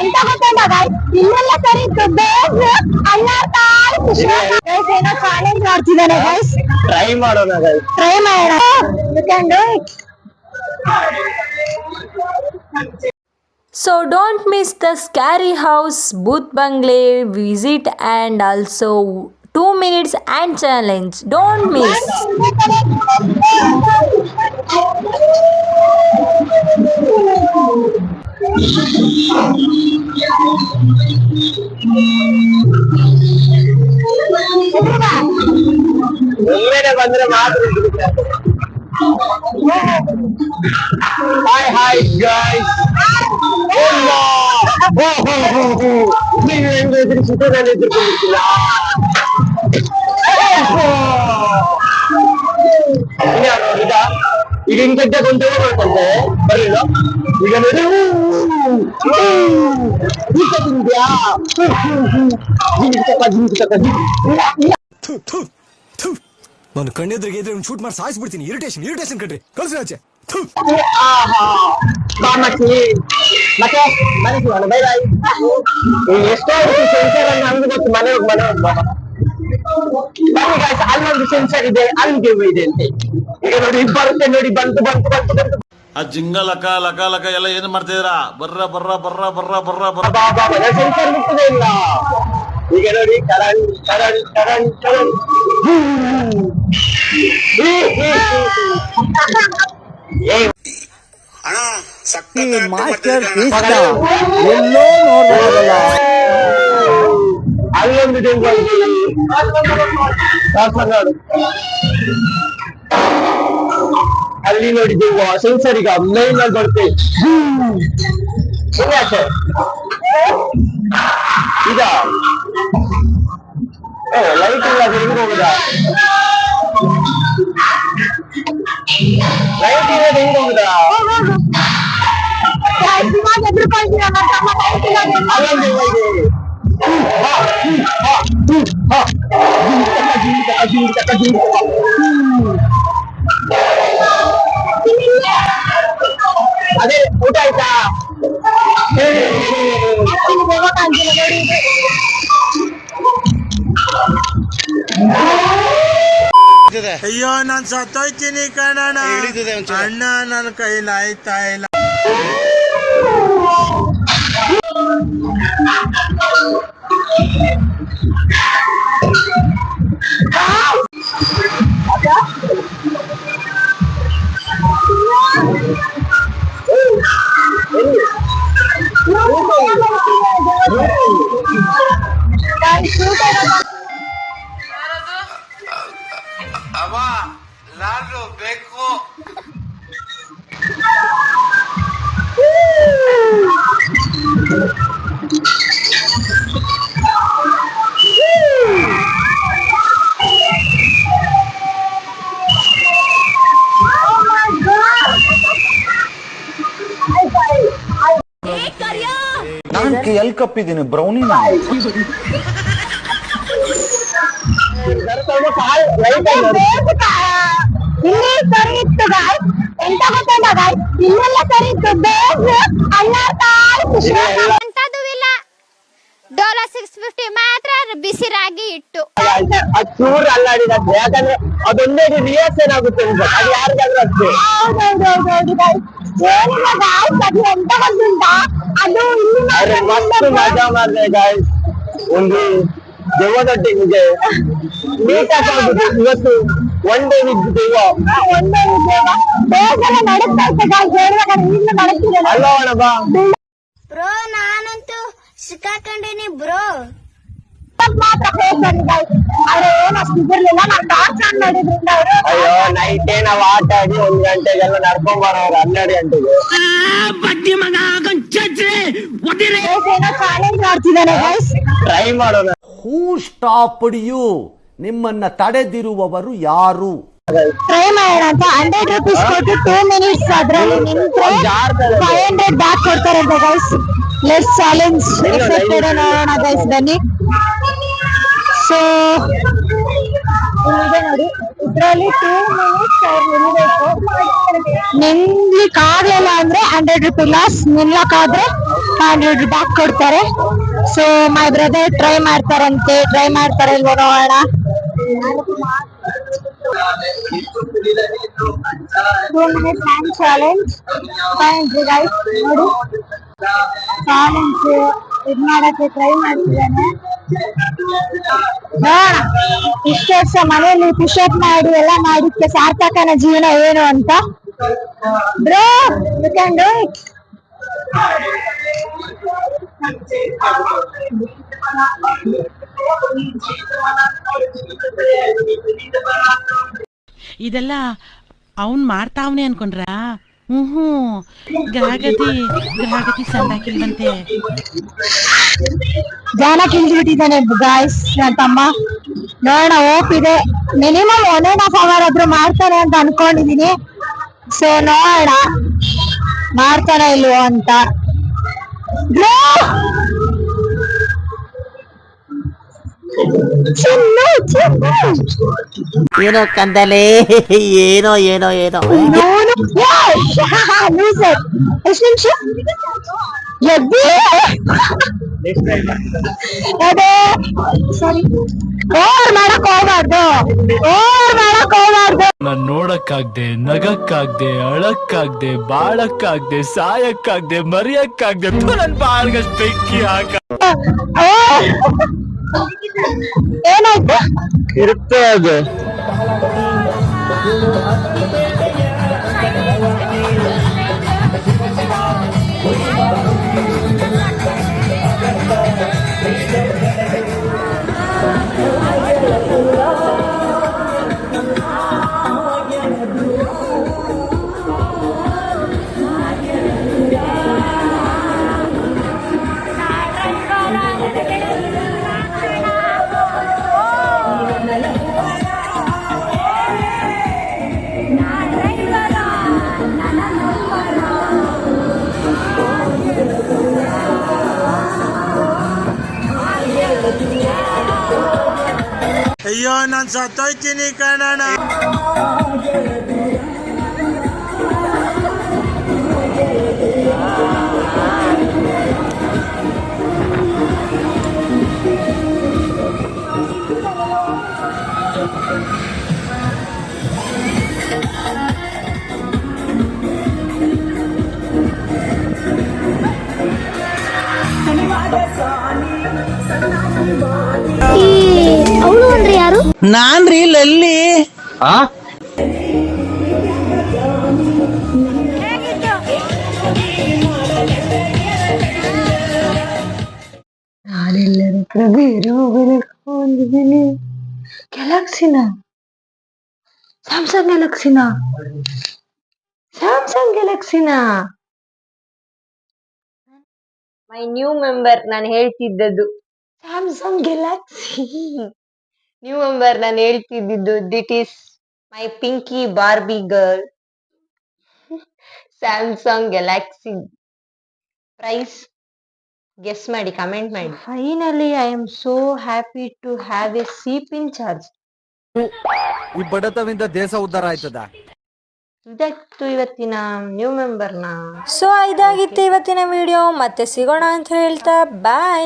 ಎಂತ ಗೊತ್ತುಂಟ ಗಾಯ್ಸ್ ಇಲ್ಲೆಲ್ಲ ಕರೀತು ಬೇಸ್ ಅಣ್ಣಾರ್ತಾಳು ಖುಷಿ ಗೈಸ್ ಏನೋ ಚಾಲೆಂಜ್ ಮಾಡ್ತಿದ್ದಾನೆ ಗೈಸ್ ಟ್ರೈ ಮಾಡೋಣ. Guys. ಟ್ರೈ ಮಾಡೋಣ. You can do it So don't miss the scary house, booth bungalow visit and also 2 minutes and challenge. Don't miss. ಒಮ್ಮೆನೆ ಬಂದ್ರೆ ಮಾತ್ರ Hi hi guys ನೀವು ಹೆಂಗ್ ಎದುರಿಸಿದ್ರೆ ನಾನು ಎದುರ್ಕೊಂಡಿರ್ತಿಲ್ಲ ಈಗ ಈಗ ಹಿಂಗ್ ಗಡ್ಡೆ ಕೊಂತ ಹೋಗ್ಬೇಕಂತೆ ಬರಲಿಲ್ಲ ಈಗ ನೋಡಿ ಊಟ ತಿಂದ್ಯಾ ಜಿಂಗಿತಕ್ಕ ಜಿಂಗಿತಕ್ಕ ಥು, ಥು, ಥು. ನಾನು ಕಣ್ಣೆದ್ರಿಗೆ ಇದ್ರೆ ಒಂದು ಶೂಟ್ ಮಾಡಿ ಸಾಯಿಸ್ಬಿಡ್ತೀನಿ. ಇರಿಟೇಷನ್ ಇರಿಟೇಷನ್ ಕಣ್ರಿ. ಕಳ್ಸಿ ಆಚೆ. ಥು. ಆಹಾ. ಮತ್ತೆ ಮನೆ ಸಿಗೋಣ ಬೈ ಬೈ ಎಷ್ಟೋ ಸೆನ್ಸರ್ ಅನ್ನು ನಮ್ಗೆ ಗೊತ್ತು ಮನೆ ಹೋಗಿ ಮನೆ ಹೋಗಿ ಬನ್ನಿ guys, ಅಲ್ಲೊಂದು ಸೆನ್ಸರ್ ಇದೆ. ಅಲ್ಲಿಗೆ ಇದೆ ಅಂತೆ. ಈಗ ನೋಡಿ ಬರುತ್ತೆ ನೋಡಿ ಬಂತು ಬಂತು ಬಂತು ಬಂತು. ಆ ಜಿಂಗ ಲಕ ಲಕ ಲಕ ಎಲ್ಲ ಏನ್ ಮಾಡ್ತಿದ್ರ ಬರ್ರ ಬರ್ರ ಬರ್ರ ಬರ್ರ ಬರ್ರ ಬರ್ರ. ಬಾಬಾ ಸೆನ್ಸರ್ ಮುಟ್ಟದೇ ಇಲ್ಲ. ಈಗ ನೋಡಿ ಕರಣ್ ಕರಣ್ ಕರಣ್ ಕರಣ್ ಏ ಮಾಸ್ಟರ್ ಎಲ್ಲೋ ನೋಡ್ಬೋದಲ್ಲ ಅಲ್ಲೊಂದು ಡೆಂಗು ಕಾಸರಗೋಡು ಅಲ್ಲಿ ನೋಡಿ ಡೆಂಗು ಸೆನ್ಸರ್ ಈಗ ಮೈನ್ ಅಲ್ಲಿ ಬರುತ್ತೆ ಸುಮ್ಮನೆ ಯಾಕೆ ಈಗ ಏ ಲೈಟ್ ಇಲ್ಲ ಅದು ಹೆಂಗ್ ಹೋಗುದಾ ಲೈಟ್ ಇಲ್ಲ ಹೆಂಗ್ ಹೋಗುದಾ ಇವಾಗ ಎದುರ್ಕೊಳ್ತೀರ ನಮ್ಮ ತಮ್ಮ ಕೈ ಇವಾಗ ಅಲ್ಲೊಂದು ಡೆಂಗು ಇದೆ ಹಾ, ಹ್ಮ್, ಹಾ, ಹ್ಮ್, ಹಾ. ಜಿಂಗಿತಕ್ಕ, ಜಿಂಗಿತಕ್ಕ, ಜಿಂಗಿತಕ್ಕ, ಜಿಂಗಿತಕ್ಕ. ಅದೇ ಊಟ ಆಯ್ತಾ ಇಲ್ಲಿ ಹೋಗೋಕ್ಕಾಗ್ತಿಲ್ಲ ನೋಡಿ ಅಯ್ಯೋ ನಾನು ಸತ್ತೋಯ್ತೀನಿ ಕಣಣ್ಣ. ಅಣ್ಣ ನನ್ನ ಕೈ ಆಯ್ತಾ ಇಲ್ಲ. ಅವ ಲಾಲು ಬೇಕು ನಾನ್ ಎಲ್ ಕಪ್ಪಿದ್ದೀನಿ ಬ್ರೌನಿ ಕಾಲ್ ಲೈಟ್ ಬೇಸ್ ಇಲ್ಲಿ ಕರೀತು ಗಾಯ್ಸ್ ಎಂತ ಗೊತ್ತುಂಟ ಗಾಯ್ಸ್ ಇಲ್ಲೆಲ್ಲ ಕರೀತು ಬೇಸ್ ಅಣ್ಣಾರ್ತಾಳು ಖುಷಿ ಅಂತದ್ದು ಇಲ್ಲ ಡೋಲೋ ಸಿಕ್ಸ್ ಫಿಫ್ಟಿ ಮಾತ್ರ ಬಿಸಿ ರಾಗಿ ಇಟ್ಟು ಅದು ಚೂರು ಅಲ್ಲಾಡಿದಂತೆ ಯಾಕಂದ್ರೆ ಅದೊಂದೇ ರಿಯಾಕ್ಷನ್ ಆಗುತ್ತೆ ಅದು ಯಾರಿಗಾದ್ರೂ ಅಷ್ಟೇ. ಅದು ಮಸ್ತ್ ಮಜಾ ಮಾಡಿದೆ ಗಾಯ್ಸ್ ಒಂದು ದೆವ್ವದೊಟ್ಟಿಗೆ ಮೀಟ್ ಹಾಕೋದು ಇವತ್ತು ಒನ್ ಡೇ ವಿತ್ ದೆವ್ವ ಒಂದೇ ಉದ್ಯೋಗ ಬೇಸರ ನಡುತ್ತಾ ಇತ್ತು ಗಾಯ್ಸ್ ಹೇಳ್ಬೇಕಾದ್ರೆ ಈಗಲೂ ನಡುತ್ತಿದೆ ಅಲ್ಲವಣ ಬಾ ಬ್ರೋ ನಾನಂತೂ ಸಿಕ್ಕಾಕೊಂಡೇನಿ ಬ್ರೋ ಮಾತ್ರ ಫೇಸ್ ಬಂದು ಗಾಯ್ಸ್ ಅವ್ರು ಏನು ಅಷ್ಟು ಇದಿರ್ಲಿಲ್ಲ ನಾನು ಟಾರ್ಚ್ ಆನ್ ಮಾಡಿದ್ರಿಂದ ಅವರು ಅಯ್ಯೋ ನೈಟೇ ನಾವು ಆಟ ಆಡಿ ಒಂದ್ ಗಂಟೆಗೆಲ್ಲ ನಡ್ಕೊಂಡ್ ಬರೋರು ಹನ್ನೆರಡು ಗಂಟೆಗೆ ಏನೋ ಚಾಲೆಂಜ್ ಮಾಡ್ತಿದ್ದಾನೆ ಗೈಸ್ ಟ್ರೈ ಮಾಡೋಣ ಹೂ ಸ್ಟಾಪ್ ಯು ನಿಮ್ಮನ್ನ ತಡೆದಿರುವವರು ಯಾರು? ಟ್ರೈ ಮಾಡೋಣ ಅಂತ ಹಂಡ್ರೆಡ್ ರುಪೀಸ್ ಕೊಟ್ಟು ಟೂ ಮಿನಿಟ್ಸ್ ಅದ್ರಲ್ಲಿ ನಿಂತ್ರೆ ಫೈವ್ ಹಂಡ್ರೆಡ್ ಬ್ಯಾಕ್ ಅಂತ ಗೈಸ್ ಲೆಸ್ ಚಾಲೆಂಜ್ ಎಕ್ಸೆಪ್ಟೆಡ್ ನೋಡೋಣ ಗೈಸ್ ಬನ್ನಿ. ಸೊ ಇಲ್ಲಿದೆ ನೋಡಿ. ಇದರಲ್ಲಿ ಟೂ ಮಿನಿಟ್ಸ್ ಅವ್ರು ನಿಲ್ಬೇಕು ನಿಲ್ಲಿಕ್ ಆಗ್ಲಿಲ್ಲ ಅಂದ್ರೆ ಹಂಡ್ರೆಡ್ ರುಪಿ ಲಾಸ್ ನಿಲ್ಲಕ್ಕಾದ್ರೆ ಹಂಡ್ರೆಡ್ ಬ್ಯಾಕ್ ಕೊಡ್ತಾರೆ. ಸೊ ಮೈ ಬ್ರದರ್ ಟ್ರೈ ಮಾಡ್ತಾರಂತೆ ಟ್ರೈ ಮಾಡ್ತಾರೆ ಇಲ್ವೋ ನೋಡೋಣ. Two minutes hand challenge fine guys ನೋಡಿ. ಚಾಲೆಂಜ್ ಇದು ಮಾಡಕ್ಕೆ ಟ್ರೈ ಮಾಡ್ತಿದ್ದಾನೆ. ನೋಡೋಣ. ಇಷ್ಟು ವರ್ಷ ಮನೆಯಲ್ಲಿ ಪುಷಪ್ ಮಾಡಿ, ಎಲ್ಲ ಮಾಡಿದ್ಕೆ ಸಾರ್ಥಕನ ಜೀವನ ಏನು ಅಂತ? Bro you can do it ಇದೆಲ್ಲ ಅವನ್ ಮಾಡ್ತಾವ್ನೆ ಅನ್ಕೊಂಡ್ರ? ಹ್ಮ್. ಗ್ರಹಗತಿ ಗ್ರಹಗತಿ ಸಂದಾಕಿಲ್ವಂತೆ ಜಾನ ಕಿಲ್ಬಿಟ್ಟಿದ್ದಾನೆ ಗಾಯ್ಸ್ ನನ್ನ ತಮ್ಮ. ನೋಡೋಣ ಹೋಪ್ ಇದೆ. Minimum one and half hour ಆದ್ರೂ ಮಾಡ್ತಾನೆ ಅಂತ ಅನ್ಕೊಂಡಿದೀನಿ. ಸೊ ನೋಡೋಣ. ಮಾಡ್ತಾನೆ ಇಲ್ವೋ ಅಂತ Bro! ಚಿನ್ನು ಚಿನ್ನು ಏನೋ ಕಂದಲೆ ಏನೋ ಏನೋ ಏನೋ ನೋಡು ಲೂಸರ್ ಎಷ್ಟು ನಿಮಿಷ ಎದ್ದಿ ಅದೇ ಸರಿ ಓವರ್ ಮಾಡಕ್ ಹೋಗ್ಬಾರ್ದು. ಓವರ್ ಮಾಡಕ್ ಹೋಗ್ಬಾರ್ದು. ನಾನ್ ನೋಡಕ್ಕಾಗ್ದೆ ನಗಕ್ಕಾಗ್ದೆ ಅಳಕ್ಕಾಗ್ದೆ ಬಾಳಕ್ಕಾಗ್ದೆ ಸಾಯಕ್ಕಾಗ್ದೆ ಮರಿಯಕ್ಕಾಗ್ದೆ ನನ್ ಬಾಳ್ಗಷ್ಟ್ ಬೆಂಕಿ ಹಾಕ! ಏನಾಯ್ತು? ಇರುತ್ತೆ ಅದು. ನಾನ್ ಸತ್ತೋಯ್ತೀನಿ ಕಣಣ್ಣ ನಾನ್ರಿ ಲಲ್ಲಿ ಆ? ನಾನೆಲ್ಲರ ಬೇರೆ ಮೊಬೈಲ್ ಇಟ್ಕೊಂಡಿದ್ದೀನಿ ಗ್ಯಾಲಕ್ಸಿನ. ಸ್ಯಾಮ್ಸಂಗ್ ಗ್ಯಾಲಕ್ಸಿನ. ಸ್ಯಾಮ್ಸಂಗ್ ಗ್ಯಾಲಕ್ಸಿನ. ಮೈ ನ್ಯೂ ಮೆಂಬರ್ ನಾನು ಹೇಳ್ತಿದ್ದದ್ದು. Samsung Galaxy. ನ್ಯೂ ಮೆಂಬರ್ ನಾನು ಹೇಳ್ತಿದ್ದಿದ್ದು this is my pinky Barbie girl Samsung Galaxy price guess ಮಾಡಿ ಕಮೆಂಟ್ ಮಾಡಿ. Finally I am so happy to have a sip in charge ಈ ಬಡತವಿಂದ ದೇಶ ಉದ್ಧಾರ ಆಯ್ತದ? ಇದಾಗಿತ್ತು ಇವತ್ತಿನ ನ್ಯೂ ಮೆಂಬರ್ನ ಸೊ ಇದಾಗಿತ್ತು ಇವತ್ತಿನ ವಿಡಿಯೋ ಮತ್ತೆ ಸಿಗೋಣ ಅಂತ ಹೇಳ್ತಾ ಬಾಯ್